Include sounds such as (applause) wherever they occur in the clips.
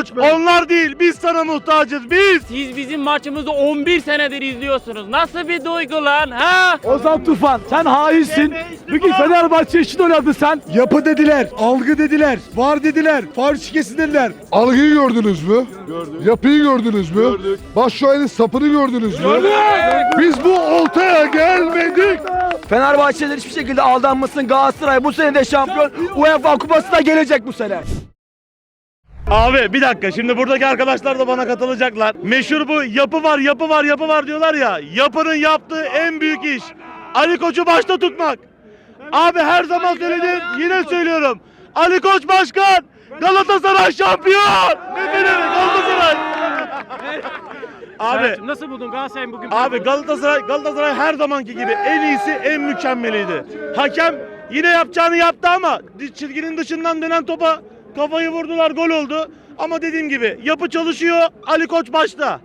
koç onlar değil biz sana muhtacız biz. Siz bizim maçımızı 11 senedir izliyorsunuz. Nasıl bir duygu lan ha? Ozan Tufan sen hainsin. Bugün Fenerbahçe için oynadın sen. Yapı dediler, algı dediler, var dediler, far şikesi dediler. Algıyı gördünüz mü? Gördük. Yapıyı gördünüz mü? Gördük. Başşuayın sapını gördünüz mü? Gördük. Biz bu oltaya gelmedik. Fenerbahçeler hiçbir şekilde aldanmasın. Galatasaray bu sene de şampiyon. UEFA kupası da gelecek bu sene. Abi bir dakika şimdi buradaki arkadaşlar da bana katılacaklar. Meşhur bu yapı var yapı var yapı var diyorlar ya. Yapının yaptığı en büyük iş Ali Koç'u başta tutmak. Abi her zaman söyledim yine söylüyorum. Ali Koç başkan Galatasaray şampiyon. Ne demek Galatasaray. Abi Serhat'cığım nasıl buldun Galatasaray'ın bugün? Abi Galatasaray Galatasaray her zamanki gibi en iyisi, en mükemmeliydi. Hakem yine yapacağını yaptı ama çizginin dışından dönen topa kafayı vurdular, gol oldu. Ama dediğim gibi yapı çalışıyor, Ali Koç başta.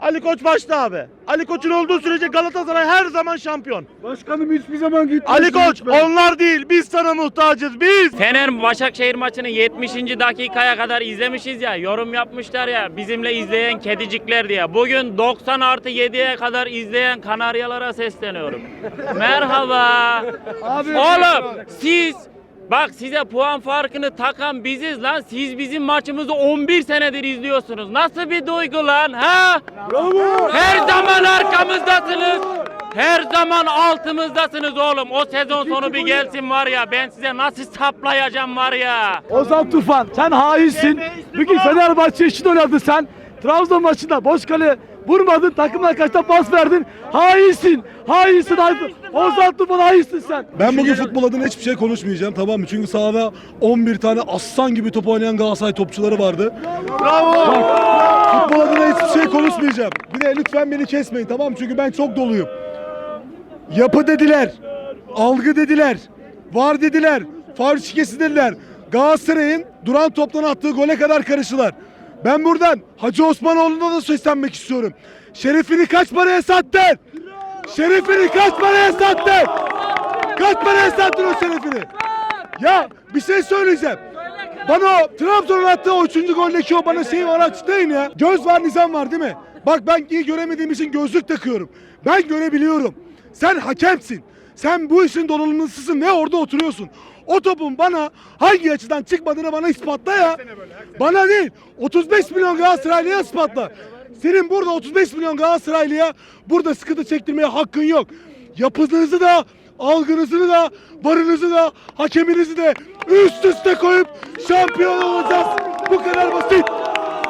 Ali Koç başta abi. Ali Koç'un olduğu sürece Galatasaray her zaman şampiyon. Başkanım hiçbir zaman gitmez. Ali Koç onlar değil biz sana muhtacız biz. Fener Başakşehir maçını 70. dakikaya kadar izlemişiz ya yorum yapmışlar ya bizimle izleyen kedicikler diye. Bugün 90 artı 7'ye kadar izleyen kanaryalara sesleniyorum. Merhaba. Oğlum siz Bak size puan farkını takan biziz lan. Siz bizim maçımızı 11 senedir izliyorsunuz. Nasıl bir duygu lan ha? Her zaman arkamızdasınız. Her zaman altımızdasınız oğlum. O sezon sonu bir gelsin var ya ben size nasıl saplayacağım var ya. Ozan Tufan sen hainsin. Bugün Fenerbahçe için oynadın sen. Trabzon maçında boş kale vurmadın. Takımına kaçta pas verdin. Hainsin. Hainsin. hainsin. Ozan Tufan hainsin sen. Ben bugün futbol adına hiçbir şey konuşmayacağım tamam mı? Çünkü sahada 11 tane aslan gibi top oynayan Galatasaray topçuları vardı. Bravo! futbol adına hiçbir şey konuşmayacağım. Bir de lütfen beni kesmeyin tamam mı? Çünkü ben çok doluyum. Yapı dediler, algı dediler, var dediler, far şikesi dediler. Galatasaray'ın duran toptan attığı gole kadar karıştılar. Ben buradan Hacı Osmanoğlu'na da seslenmek istiyorum. Şerefini kaç paraya sattın? Şerefini kaç paraya sattın? Kaç paraya sattın o şerefini? Ya bir şey söyleyeceğim. Bana o Trabzon'un attığı o üçüncü goldeki o bana şey var açıklayın ya. Göz var nizam var değil mi? Bak ben iyi göremediğim için gözlük takıyorum. Ben görebiliyorum. Sen hakemsin. Sen bu işin donanımlısısın ve orada oturuyorsun. O topun bana hangi açıdan çıkmadığını bana ispatla ya. Bana değil. 35 milyon Galatasaraylı'ya ispatla. Senin burada 35 milyon Galatasaraylı'ya burada sıkıntı çektirmeye hakkın yok. Yapınızı da, algınızı da, varınızı da, hakeminizi de üst üste koyup şampiyon olacağız. Bu kadar basit.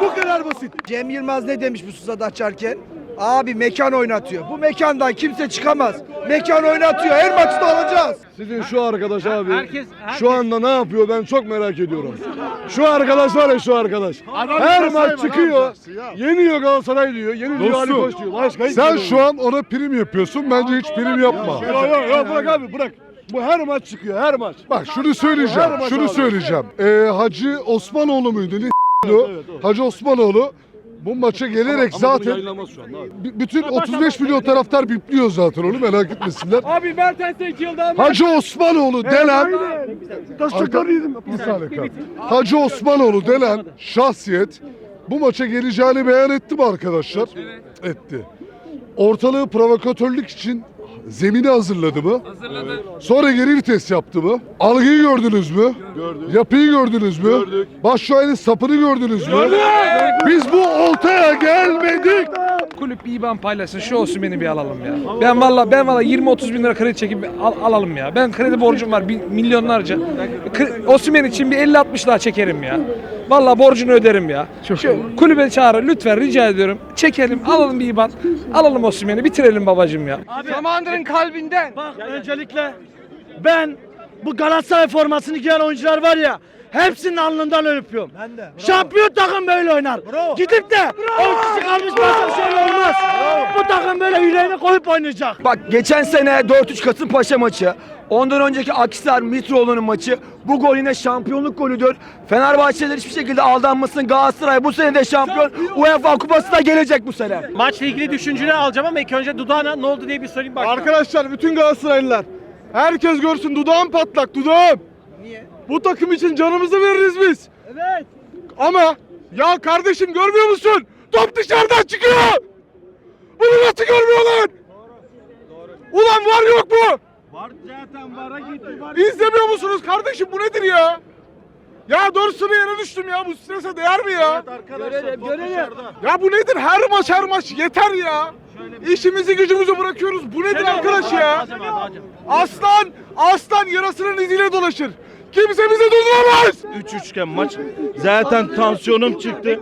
Bu kadar basit. Cem Yılmaz ne demiş bu susadı açarken? Abi mekan oynatıyor. Bu mekandan kimse çıkamaz. Mekan oynatıyor. Her maçta olacağız. Sizin şu arkadaş abi şu anda ne yapıyor ben çok merak ediyorum. Şu arkadaş var ya şu arkadaş. Her maç çıkıyor. Yeniyor Galatasaray diyor. Yeniliyor Ali Koç diyor. Başka Sen şu an ona prim yapıyorsun. Bence hiç prim yapma. Yok yok yok bırak abi bırak. Bu her maç çıkıyor her maç. Bak şunu söyleyeceğim. Şunu söyleyeceğim. Ee, Hacı Osmanoğlu muydu? Ne Hacı Osmanoğlu bu maça gelerek zaten B- bütün 35 milyon taraftar bipliyor zaten onu merak etmesinler. (laughs) Abi Mertens'e 2 yılda Hacı Osmanoğlu denen Arka- Bir saniye kal. Hacı Osmanoğlu denen şahsiyet bu maça geleceğini beyan etti mi arkadaşlar? Etti. Ortalığı provokatörlük için zemini hazırladı mı? Hazırladı. Sonra geri vites yaptı mı? Algıyı gördünüz mü? Gördük. Yapıyı gördünüz mü? Gördük. Başşuayın sapını gördünüz mü? Biz bu oltaya gelmedik. Kulüp bir IBAN paylaşsın şu olsun beni bir alalım ya. Ben valla ben valla 20-30 bin lira kredi çekip al- alalım ya. Ben kredi borcum var bin- milyonlarca. Osimhen için bir 50-60 daha çekerim ya. Valla borcunu öderim ya. Şu kulübe çağırın lütfen rica ediyorum. Çekelim alalım bir IBAN. Alalım Osimhen'i bitirelim babacım ya. Samandır'ın kalbinden. Bak öncelikle ben bu Galatasaray formasını giyen oyuncular var ya hepsinin alnından öpüyorum. Ben de. Şampiyon takım böyle oynar. Gidip de 10 kişi kalmış başka şöyle olmaz. Bu takım böyle yüreğini koyup oynayacak. Bak geçen sene 4-3 Kasımpaşa maçı. Ondan önceki Akisar Mitroğlu'nun maçı. Bu gol yine şampiyonluk golüdür. Fenerbahçeler hiçbir şekilde aldanmasın. Galatasaray bu sene de şampiyon. UEFA kupası da gelecek bu sene. Maçla ilgili düşünceni alacağım ama ilk önce Dudağına ne oldu diye bir sorayım bak. Arkadaşlar bütün Galatasaraylılar herkes görsün dudağım patlak dudağım. Niye? Bu takım için canımızı veririz biz. Evet. Ama Ya kardeşim görmüyor musun? Top dışarıdan çıkıyor. Bunu nasıl görmüyorlar? Ulan var yok mu? Var zaten vara gitti. İzlemiyor musunuz kardeşim bu nedir ya? Ya doğrusunu yere düştüm ya bu strese değer mi ya? Ya bu nedir her maç her maç yeter ya. İşimizi gücümüzü bırakıyoruz. Bu nedir arkadaş ya? Aslan, aslan yarasının iziyle dolaşır. Kimse bizi durduramaz. 3 üçgen maç. Zaten tansiyonum çıktı.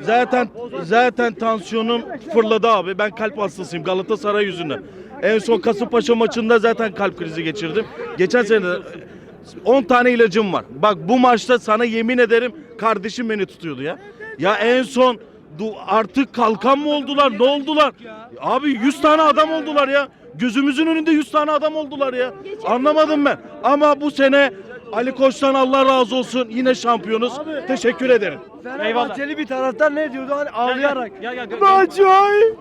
Zaten zaten tansiyonum fırladı abi. Ben kalp hastasıyım Galatasaray yüzünden. En son Kasımpaşa maçında zaten kalp krizi geçirdim. Geçen sene de 10 tane ilacım var. Bak bu maçta sana yemin ederim kardeşim beni tutuyordu ya. Ya en son du- artık kalkan mı oldular? Ne oldular? Abi 100 tane adam oldular ya. Gözümüzün önünde 100 tane adam oldular ya. Anlamadım ben. Ama bu sene Ali Koç'tan Allah razı olsun. Yine şampiyonuz. Teşekkür ederim. Fenerbahçeli bir taraftar ne diyordu hani ağlayarak. Gel gel. gel. Acayip.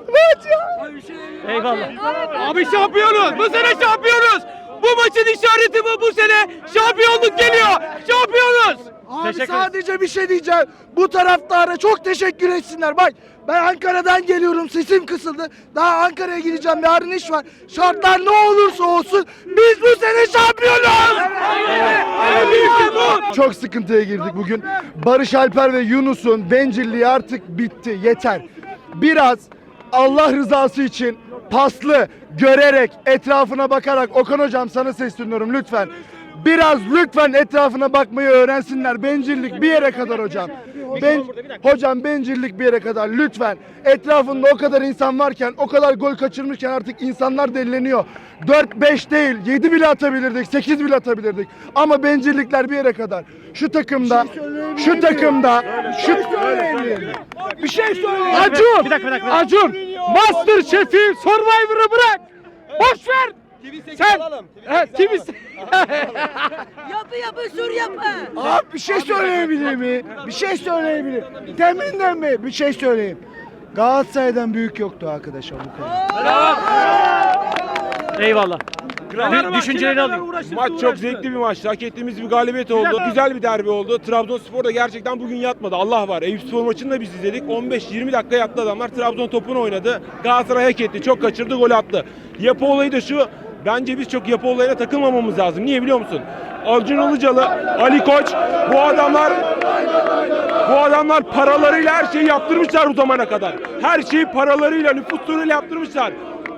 Eyvallah. Abi şampiyonuz. Bu sene şampiyonuz. Bu maçın işareti bu. Bu sene şampiyonluk geliyor. Şampiyonuz. Abi Teşekkür sadece bir şey diyeceğim. Bu taraftara çok teşekkür etsinler. Bak ben Ankara'dan geliyorum. Sesim kısıldı. Daha Ankara'ya gideceğim. Yarın iş var. Şartlar ne olursa olsun biz bu sene şampiyonuz. Çok sıkıntıya girdik bugün. Barış Alper ve Yunus'un bencilliği artık bitti. Yeter. Biraz Allah rızası için paslı, görerek, etrafına bakarak Okan hocam sana sesleniyorum lütfen. Biraz lütfen etrafına bakmayı öğrensinler. Bencillik bir yere kadar hocam. Ben, hocam bencillik bir yere kadar lütfen. Etrafında o kadar insan varken, o kadar gol kaçırmışken artık insanlar delileniyor. 4-5 değil, 7 bile atabilirdik, 8 bile atabilirdik. Ama bencillikler bir yere kadar. Şu takımda, şu takımda, şu Bir şey söyleyeyim. Acun. Bir dakika bir dakika. Acun. Master Chef'i Survivor'ı bırak. Boş ver. Sen. Evet, TV (laughs) Yapı yapı sur yapı. Abi bir şey söyleyebilir mi? Bir şey söyleyebilir. Teminden mi? Bir şey söyleyeyim. Galatasaray'dan büyük yoktu arkadaşlar bu kadar. Eyvallah. Dü- Düşüncelerini alayım. Maç çok zevkli bir maçtı. Hak ettiğimiz bir galibiyet oldu. Güzel bir derbi oldu. Trabzonspor da gerçekten bugün yatmadı. Allah var. Eyüpspor maçını da biz izledik. 15-20 dakika yattı adamlar. Trabzon topunu oynadı. Galatasaray hak etti. Çok kaçırdı, gol attı. Yapı olayı da şu. Bence biz çok yapı olayına takılmamamız lazım. Niye biliyor musun? Acun Ilıcalı, Ali Koç bu adamlar bu adamlar paralarıyla her şeyi yaptırmışlar bu zamana kadar. Her şeyi paralarıyla, nüfuslarıyla yaptırmışlar.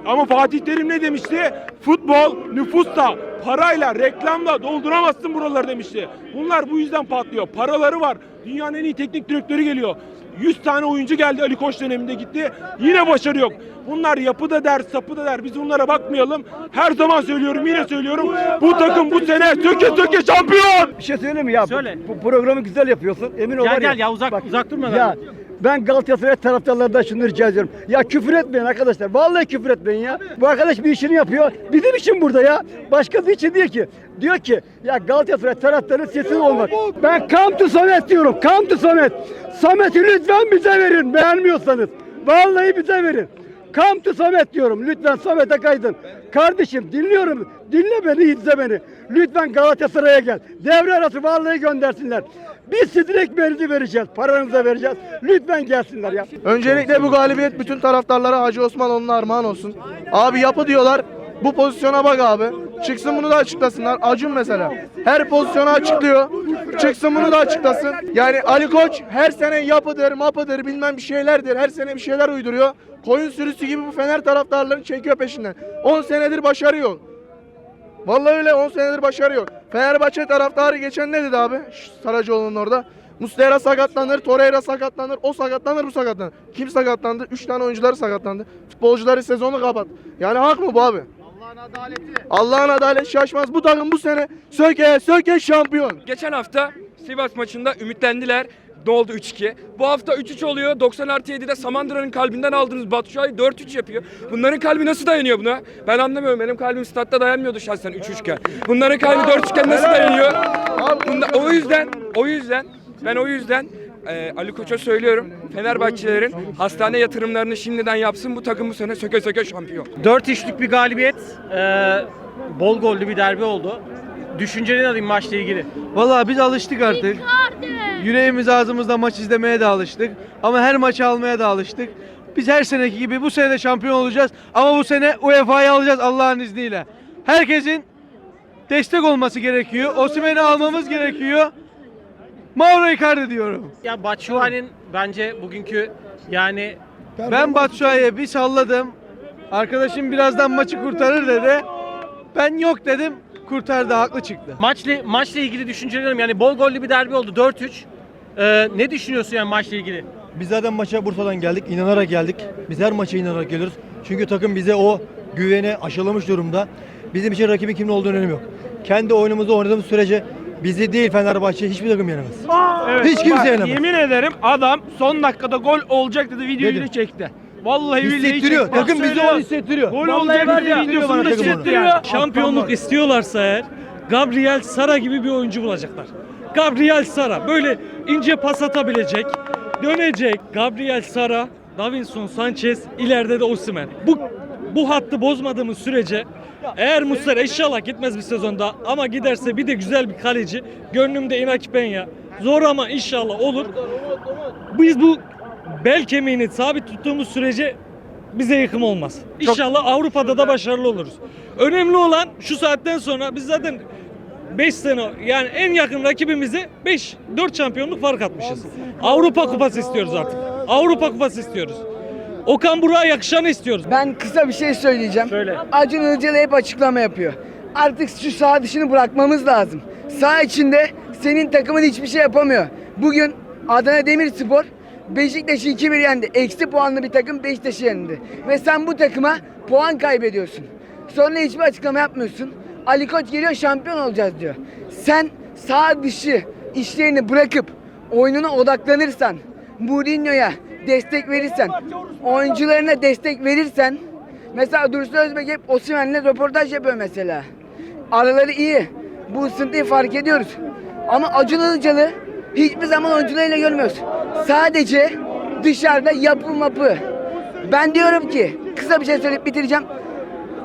Ama Fatih Terim ne demişti? Futbol nüfusla, parayla, reklamla dolduramazsın buraları demişti. Bunlar bu yüzden patlıyor. Paraları var. Dünyanın en iyi teknik direktörü geliyor. 100 tane oyuncu geldi Ali Koç döneminde gitti. Yine başarı yok. Bunlar yapı da der, sapı da der. Biz bunlara bakmayalım. Her zaman söylüyorum, yine söylüyorum. Bu takım bu sene söke söke şampiyon. Bir şey söyleyeyim mi ya? Söyle. Bu programı güzel yapıyorsun. Emin ol Gel gel ya uzak Bak, uzak durma. Ya ben Galatasaray taraftarlarından şunu rica ediyorum. Ya küfür etmeyin arkadaşlar. Vallahi küfür etmeyin ya. Bu arkadaş bir işini yapıyor. Bizim için burada ya. Başkası için değil ki. Diyor ki ya Galatasaray taraftarının sesi olmak. Ben to Samet diyorum. To Samet. Samet'i lütfen bize verin. Beğenmiyorsanız. Vallahi bize verin. To Samet diyorum. Lütfen Samet'e kaydın. Kardeşim dinliyorum. Dinle beni, izle beni. Lütfen Galatasaray'a gel. Devre arası vallahi göndersinler. Biz sizin ekmeğinizi vereceğiz. Paranızı vereceğiz. Lütfen gelsinler ya. Öncelikle bu galibiyet bütün taraftarlara Hacı Osmanoğlu'na armağan olsun. Abi yapı diyorlar. Bu pozisyona bak abi. Çıksın bunu da açıklasınlar. Acun mesela. Her pozisyonu açıklıyor. Çıksın bunu da açıklasın. Yani Ali Koç her sene yapıdır, mapıdır, bilmem bir şeylerdir. Her sene bir şeyler uyduruyor. Koyun sürüsü gibi bu Fener taraftarlarını çekiyor peşinden. 10 senedir başarıyor. Vallahi öyle 10 senedir başarıyor. Fenerbahçe taraftarı geçen ne dedi abi? Saracoğlu'nun orada. Muslera sakatlanır, Torreira sakatlanır, o sakatlanır, bu sakatlanır. Kim sakatlandı? 3 tane oyuncuları sakatlandı. Futbolcuları sezonu kapat. Yani hak mı bu abi? Allah'ın adaleti. Allah'ın adaleti şaşmaz. Bu takım bu sene söke söke şampiyon. Geçen hafta Sivas maçında ümitlendiler. Ne oldu 3-2? Bu hafta 3-3 oluyor. 90 artı 7'de Samandıra'nın kalbinden aldığınız Batu Şahin 4-3 yapıyor. Bunların kalbi nasıl dayanıyor buna? Ben anlamıyorum. Benim kalbim statta dayanmıyordu şahsen 3-3 iken. Bunların kalbi 4 iken nasıl dayanıyor? Bunda, o yüzden, o yüzden, ben o yüzden e, Ali Koç'a söylüyorum. Fenerbahçelerin hastane yatırımlarını şimdiden yapsın. Bu takım bu sene söke söke şampiyon. 4 işlik bir galibiyet. Ee, bol gollü bir derbi oldu. Düşüncelerini alayım maçla ilgili. Vallahi biz alıştık artık. Yüreğimiz ağzımızda maç izlemeye de alıştık. Ama her maçı almaya da alıştık. Biz her seneki gibi bu sene de şampiyon olacağız. Ama bu sene UEFA'yı alacağız Allah'ın izniyle. Herkesin destek olması gerekiyor. Osimhen'i almamız gerekiyor. Mauro Icardi diyorum. Ya Batshuayi'nin bence bugünkü yani Ben Batshuayi'ye bir salladım. Arkadaşım birazdan maçı kurtarır dedi. Ben yok dedim. Kurtardı, haklı çıktı. maçla maçla ilgili düşüncelerim yani bol gollü bir derbi oldu 4-3. Ee, ne düşünüyorsun yani maçla ilgili? Biz zaten maça Bursa'dan geldik, inanarak geldik. Biz her maça inanarak geliyoruz. Çünkü takım bize o güveni aşılamış durumda. Bizim için rakibin kimin olduğunu önemi yok. Kendi oyunumuzu oynadığımız sürece bizi değil Fenerbahçe hiçbir takım yenemez. Hiç kimse yenemez. Yemin ederim adam son dakikada gol olacak dedi videoyu çekti. Vallahi billahi Hissettiriyor. çekti. Takım bize onu hissettiriyor. Gol olacak dedi videosunu da çektiriyor. Şampiyonluk istiyorlarsa eğer Gabriel Sara gibi bir oyuncu bulacaklar. Gabriel Sara böyle ince pas atabilecek, dönecek. Gabriel Sara, Davinson Sanchez, ileride de Osimhen. Bu bu hattı bozmadığımız sürece eğer Muslera inşallah gitmez bir sezonda ama giderse bir de güzel bir kaleci. Gönlümde Inaki Peña. Zor ama inşallah olur. Biz bu bel kemiğini sabit tuttuğumuz sürece bize yıkım olmaz. İnşallah Avrupa'da da başarılı oluruz. Önemli olan şu saatten sonra biz zaten 5 sene yani en yakın rakibimize 5 4 şampiyonluk fark atmışız. Avrupa kupası istiyoruz artık. Avrupa kupası istiyoruz. Okan Burak'a yakışanı istiyoruz. Ben kısa bir şey söyleyeceğim. Söyle. Acun Ilıcalı hep açıklama yapıyor. Artık şu sağ dışını bırakmamız lazım. Sağ içinde senin takımın hiçbir şey yapamıyor. Bugün Adana Demirspor Beşiktaş'ı 2-1 yendi. Eksi puanlı bir takım Beşiktaş'ı yendi. Ve sen bu takıma puan kaybediyorsun. Sonra hiçbir açıklama yapmıyorsun. Ali Koç geliyor şampiyon olacağız diyor. Sen sağ dışı işlerini bırakıp oyununa odaklanırsan, Mourinho'ya destek verirsen, oyuncularına destek verirsen, mesela Dursun Özbek hep Osimhen'le röportaj yapıyor mesela. Araları iyi. Bu ısıntıyı fark ediyoruz. Ama Acun Ilıcalı hiçbir zaman oyuncularıyla görmüyoruz. Sadece dışarıda yapı mapı. Ben diyorum ki kısa bir şey söyleyip bitireceğim.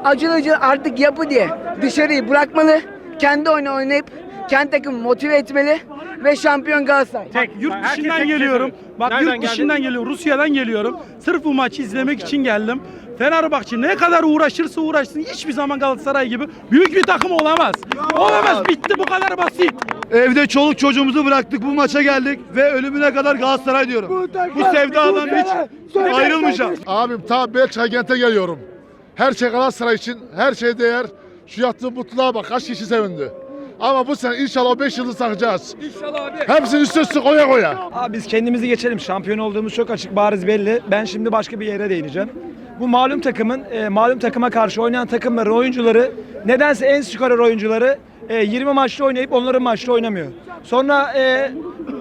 Acun Ilıcalı artık yapı diye dışarıyı bırakmalı. Kendi oyunu oynayıp kendi takımı motive etmeli ve şampiyon Galatasaray. Tek Yurt Herkes dışından tek şey geliyorum. Bak Nereden yurt dışından geliyorum. Rusya'dan geliyorum. Sırf bu maçı izlemek için geldim. Fenerbahçe ne kadar uğraşırsa uğraşsın hiçbir zaman Galatasaray gibi büyük bir takım olamaz. Olamaz. Bitti bu kadar basit. Evde çoluk çocuğumuzu bıraktık bu maça geldik ve ölümüne kadar Galatasaray diyorum. Bu sevdadan hiç ayrılmayacağım. Abim ta Belçika geliyorum. Her şey Galatasaray için her şey değer. Şu yattığı mutluluğa bak kaç kişi sevindi. Ama bu sene inşallah 5 yıldız takacağız. İnşallah abi. Hepsini üst üste koya koya. Abi biz kendimizi geçelim. Şampiyon olduğumuz çok açık, bariz belli. Ben şimdi başka bir yere değineceğim. Bu malum takımın, e, malum takıma karşı oynayan takımların oyuncuları nedense en skorer oyuncuları e, 20 maçta oynayıp onların maçta oynamıyor. Sonra e,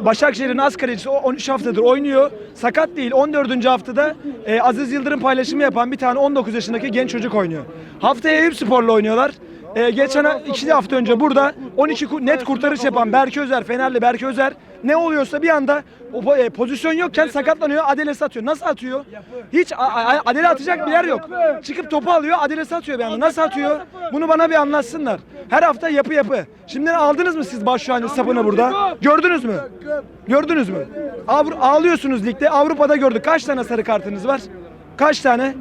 Başakşehir'in az kalecisi o 13 haftadır oynuyor. Sakat değil. 14. haftada e, Aziz Yıldırım paylaşımı yapan bir tane 19 yaşındaki genç çocuk oynuyor. Haftaya Eyüp Spor'la oynuyorlar. Ee, geçen iki hafta önce burada 12 ku- net kurtarış yapan Berke Özer, Fenerli Berke Özer ne oluyorsa bir anda o e, pozisyon yokken sakatlanıyor, Adelesi atıyor. Nasıl atıyor? Hiç Adele atacak bir yer yok. Çıkıp topu alıyor, Adelesi atıyor bir anda. Nasıl atıyor? Bunu bana bir anlatsınlar. Her hafta yapı yapı. Şimdi aldınız mı siz Başşuay'ın sapını burada? Gördünüz mü? Gördünüz mü? Avru- ağlıyorsunuz ligde. Avrupa'da gördük. Kaç tane sarı kartınız var? Kaç tane?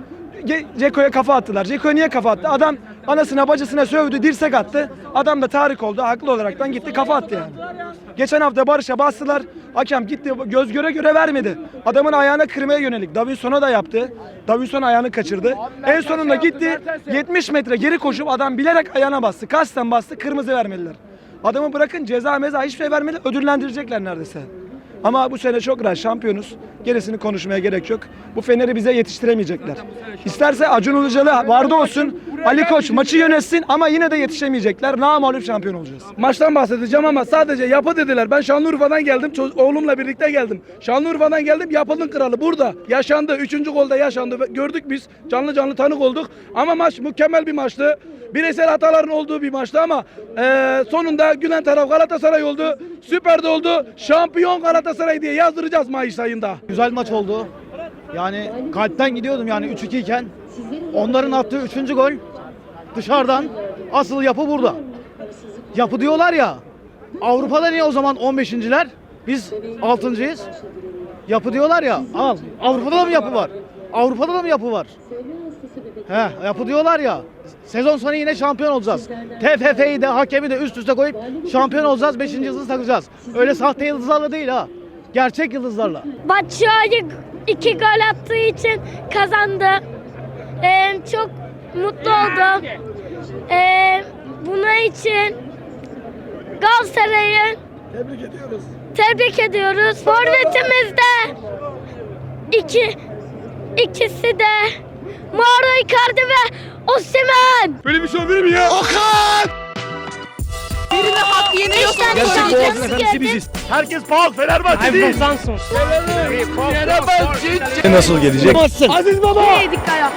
Ceko'ya kafa attılar. Ceko'ya niye kafa attı? Adam anasına bacısına sövdü, dirsek attı. Adam da tahrik oldu. Haklı olaraktan gitti kafa attı yani. Geçen hafta Barış'a bastılar. Hakem gitti göz göre göre vermedi. Adamın ayağına kırmaya yönelik. Davinson'a da yaptı. Davinson ayağını kaçırdı. En sonunda gitti 70 metre geri koşup adam bilerek ayağına bastı. Kasten bastı kırmızı vermediler. Adamı bırakın ceza meza hiçbir şey vermedi. Ödüllendirecekler neredeyse. Ama bu sene çok rahat şampiyonuz. Gerisini konuşmaya gerek yok. Bu Fener'i bize yetiştiremeyecekler. İsterse Acun Ilıcalı vardı olsun. Ali Koç maçı yönetsin ama yine de yetişemeyecekler. Namalup şampiyon olacağız. Maçtan bahsedeceğim ama sadece yapı dediler. Ben Şanlıurfa'dan geldim. Oğlumla birlikte geldim. Şanlıurfa'dan geldim. Yapının kralı burada. Yaşandı. Üçüncü golde yaşandı. Gördük biz. Canlı canlı tanık olduk. Ama maç mükemmel bir maçtı. Bireysel hataların olduğu bir maçtı ama eee, sonunda gülen taraf Galatasaray oldu. Süper de oldu. Şampiyon Galatasaray diye yazdıracağız Mayıs ayında. Güzel maç oldu. Yani kalpten gidiyordum yani 3-2 iken. Onların attığı 3. gol dışarıdan. Asıl yapı burada. yapı diyorlar ya. Avrupa'da niye o zaman 15.ler? Biz 6.yız. Yapı diyorlar ya. Al. Avrupa'da da mı yapı var? Avrupa'da da mı yapı var? He, yapı diyorlar ya. Sezon sonu yine şampiyon olacağız. TFF'yi de hakemi de üst üste koyup şampiyon olacağız. 5. yıldızı takacağız. Öyle sahte yıldızlarla değil ha. Gerçek yıldızlarla. Batshuayi iki gol attığı için kazandı. Ee, çok mutlu oldum. Ee, buna için Galatasaray'ı tebrik ediyoruz. Tebrik ediyoruz. Forvetimizde iki ikisi de Mauro Icardi ve Osimhen. Böyle bir şey olabilir mi ya? Birine hak yeniyorsa Herkes faul Fenerbahçe değil. Nasıl gelecek? Yedik ayağı.